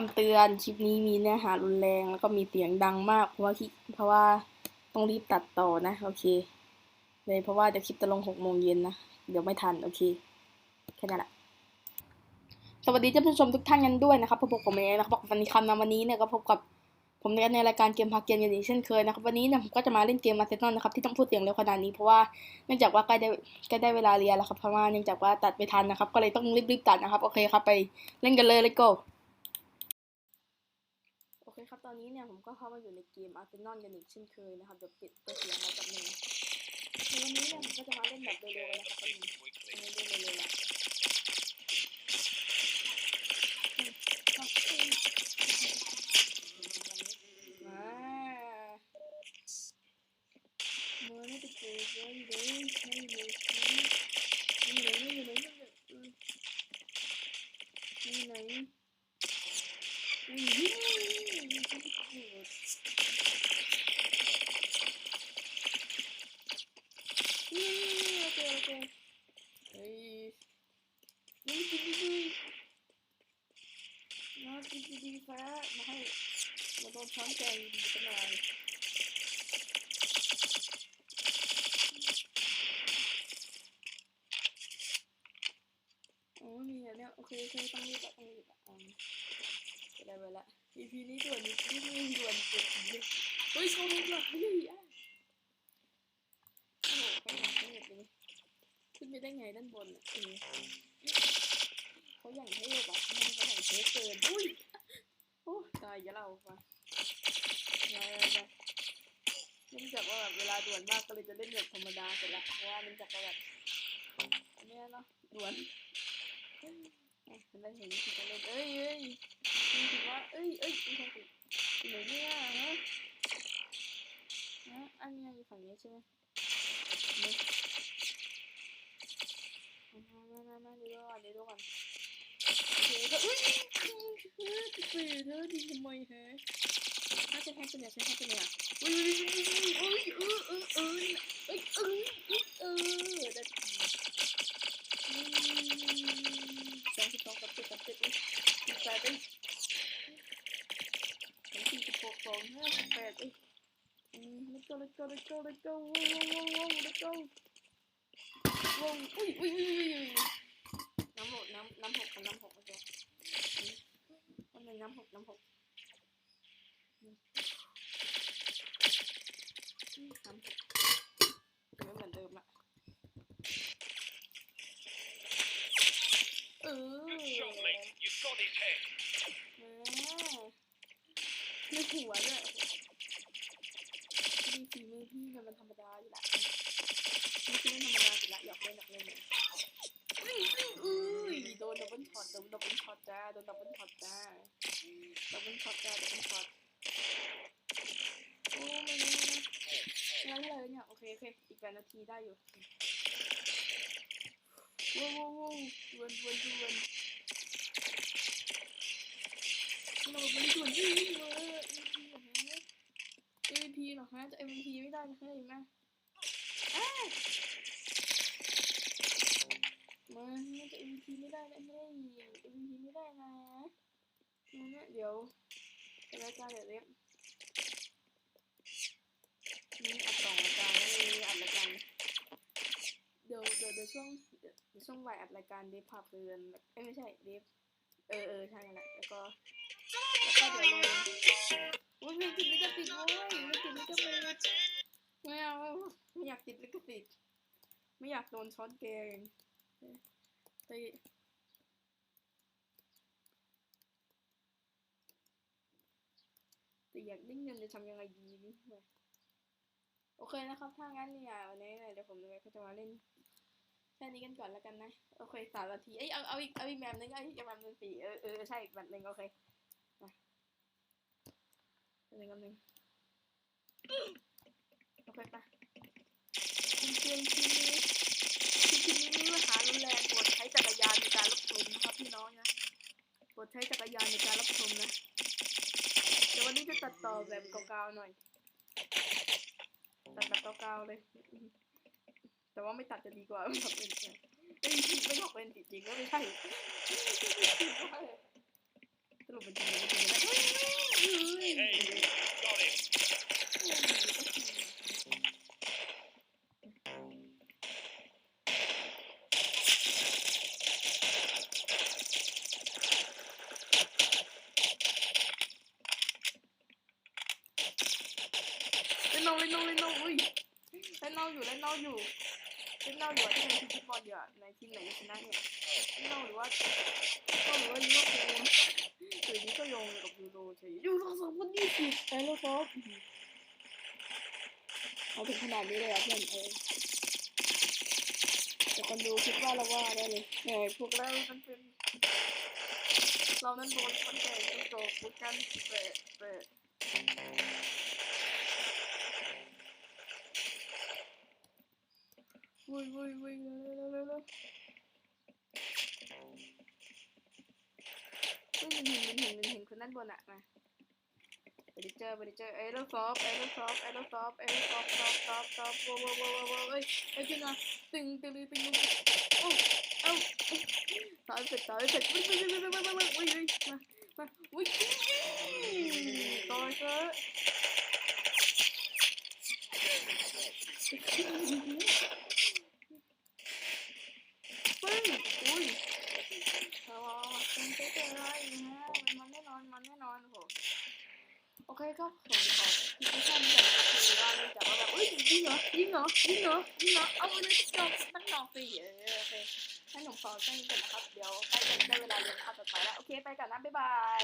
คำเตือนคลิปนี้มีเนื้อหารุนแรง แล้วก็มีเสียงดังมาก เพราะว่าเพราะว่าต้องรีบตัดต่อนะ โอเค เลยเพราะว่าเดี๋ยวคลิปจะลงหกโมงเย็นนะ เดี๋ยวไม่ทัน โอเค แค่นั้นแหละสวัสดีท่านผู้ชมทุกท่านกันด้วยนะครับพบกับผมเองนะครับวันนี้คำนำวันนี้เนี่ยก็พบกับผมในรายการเกมพาเกมกันอีกเช่นเคยนะครับวันนี้เนี่ยผมก็จะมาเล่นเกมมาเซนอนนะครับที่ต้องพูดเสียงเร็วขนาดนี้เพราะว่าเนื่องจากว่าใกล้ได้ใกล้ได้เวลาเรียนแล้วครับเพราะว่าเนื่องจากว่าตัดไม่ทันนะครับ ก็เลยต้องรีบๆตัดนะครับโอเคครับไปเล่นกันเลยเลยโอเคครับต อนนี้เนี่ยผมก็เข้ามาอยู่ในเกมอาร์เซนอลกันอีกเช่นเคยนะครับเดี๋ยวปิดตัวเสียงเราแป๊บนึงในวันนี้เนี่ยผมก็จะมาเล่นแบบเร็วๆนะครับวันนี้ไม่ได้เร็วๆละไม่ติดเกมเลยเลยไม่เลยไม่ไม่เลยไม่เลยไม่เโอเคโอเคเฮ้ยนี่ดีดีมาดีดีดีฟ้ามาให้มาโดนช้อนแกงดีกันหน่อยโอ้มีอันเนี้ยโอเคโอเคต้งรีบอะต้องรีบอะอืม ได้เวลา EP นี้ด่วนนิดนึงด่วนเจ็ดเลยเฮ้ยชอบเลยว่ะเฮ้ยอะโอ้โหเขาหนักเขาเหน็บเลยขึ้นไปได้ไงด้านบนอะเออเขาอย่างเทพอะเขาอย่างเทพเกินอุ้ยโอ้ตายอย่าเล่าฟังได้ได้ได้เนื่องจากว่าแบบเวลาด่วนมากก็เลยจะเล่นแบบธรรมดาเสร็จละเพราะว่าเนื่องจากว่าแบบอันเนี้ยเนาะด่วน อะมันเห็นที่จะเล่นเอ้ยเอ้ยนี่ถือว่าเอ้ยเอ้ยม่ใช่สิอยู่ไหนเนี่ยฮะฮะอันนี้อยู่ฝั่งนี้ใช่ไหมมามามามาเดี๋ยวก่อนเดี๋ยวก่อนโอเคก็อุ้ยเฮ้ยจะเปย์เธอดีทำไมฮะถ้าจะแพ้กันเนี่ยฉันแพ้กันเนี่ยอุ้ยอุ้ยอุ้ยอุ้ยเออเออเออเอ้ยเออเออเออได้ทีสองสิบสองกับเจ็ดกับเจ็ดอุ้ยดีใจไปสองสี่สิบหก สองห้าสิบแปดเอ้ยอืม let's go let's go let's go let's go ว้าวว้าวว้าว let's go ว้าวอุ้ยอุ้ยอุ้ยอุ้ยอุ้ยน้ำหกน้ำน้ำหกกับน้ำหกโอเคอันหนึ่งน้ำหกน้ำหกอืมอืมน้ำหกไม่เหมือนเดิมละเออ Strong, mate. You've got his head. แหมไม่หัวด้วยดีฝีมือพี่มันมันธรรมดาอยู่ละนี่คือธรรมดาอยู่ละอยากเล่นอยากเล่นเลยอุ้ยอุ้ยโดนดับเบิลช็อตโดนดับเบิลช็อตจ้าโดนดับเบิลช็อตจ้าดับเบิลช็อตจ้าดับเบิลช็อตโอ้ไม่ไม่ไม่งั้นเลยเนี่ยโอเคโอเคอีกแปดนาทีได้อยู่ว้าวว้าวว้าววนวนวนเราไม่ได้ชวนพี่เลย หรอฮะ MVP เอฮะจะ MVP ไม่ได้นะเฮ้ยมาอ้ามาจะ MVP ไม่ได้นะเฮ้ย MVP ไม่ได้นะนั่นเดี๋ยวเป็นรายการเดี๋ยวเล็บนี่อัดสองรายการนะเลยอัดรายการเดี๋ยวเดี๋ยวเดี๋ยวช่วงเดี๋ยวช่วงบ่ายอัดรายการเดฟพาเพลินเอ้ไม่ใช่เดฟเออเออใช่แหละแล้วก็แล้วก็เดี๋ยว ไม่อยากโดนช้อนแกงแต่แต่อยากได้เงินจะทำยังไงดีนี่โอเคนะครับ ถ้างั้นเนี่ยวันนี้เนี่ยเดี๋ยวผมก็จะมาเล่นแค่นี้กันก่อนแล้วกันนะ โอเคสามนาทีเอ้ยเอาเอาอีกเอาอีกแบบนึงเอาอีกแบบนึงสี่เออเออใช่อีกแบบนึงโอเคหนึ่งอันหนึ่งโอเคปะคุณ เกมทีนี้ทีนี้เนื้อหารุนแรงโปรดใช้จักรยานในการรับชมนะครับพี่น้องนะโปรดใช้จักรยานในการรับชมนะเดี๋ยววันนี้จะตัดต่อแบบเก่าๆหน่อย ตัดแบบเก่าๆเลย แต่ว่าไม่ตัดจะดีกว่าไม่บอกเป็นเอ้ยไม่บอกเป็นจริงๆก็ไม่ใช่สรุปมันจริงมันจริงนะเฮ้ยเฮ้ย Hey, got him. เล่ นอกเล่นนอกเล่นนอกอุ้ยเล่นนอกอยู่เล่นนอกอยู่เล่นนอกอยู่ที่เป็นทีมฟุตบอลอยู่อะในทีมไหนจะชนะเนี่ยเล่นนอกหรือว่าก็หรือว่าลิเวอร์พูลหรือนี้ก็โยงกับยูโรเฉยยูโรสองพันยี่สิบไอ้โลฟอฟเอาถึงขนาดนี้เลยอะเพื่อนเออแต่คนดูคิดว่าเราว่าได้เลยแหมพวกเรามันเป็นเรานั้นโดนคนแก่กระโจกบุกกันเปะเปะ วุ้ยวุ้ยวุ้ยเร็วเร็วเร็วเร็วเฮ้ยมันเห็นมันเห็นมันเห็นคนด้านบนอะมาไปดิเจอไปดิเจอเอโรซอฟเอโรซอฟเอโรซอฟเอโรซอฟซอฟซอฟซอฟโว้าวว้าวว้าวว้าวเอ้ยเอ้ยจริงอะตึงตึงตึงตึงโอ้เอ้าต่อยเสร็จต่อยเสร็จวุ้ยวุ้ยวุ้ยวุ้ยวุ้ยวุ้ยวุ้ยวุ้ยมามาวุ้ยต่อยเถอะเฮ้ย อุ้ยรอมันจะเจออะไรนะมันแน่นอนมันแน่นอนโหโอเคก็ผมขอที่ไม่ทราบเหมคือว่าเนื่องจากว่าแบบอุ้ยยิงเหรอยิงเหรอยิงเหรอยิงเหรอเอาไปเลยตั้งดอกตั้งนอกสิเออโอเคให้หนุ่มฟอแค่นี้ก่อนนะครับเดี๋ยวใกล้จะได้เวลาเรียนคาบต่อไปแล้วโอเคไปก่อนนะบ๊ายบาย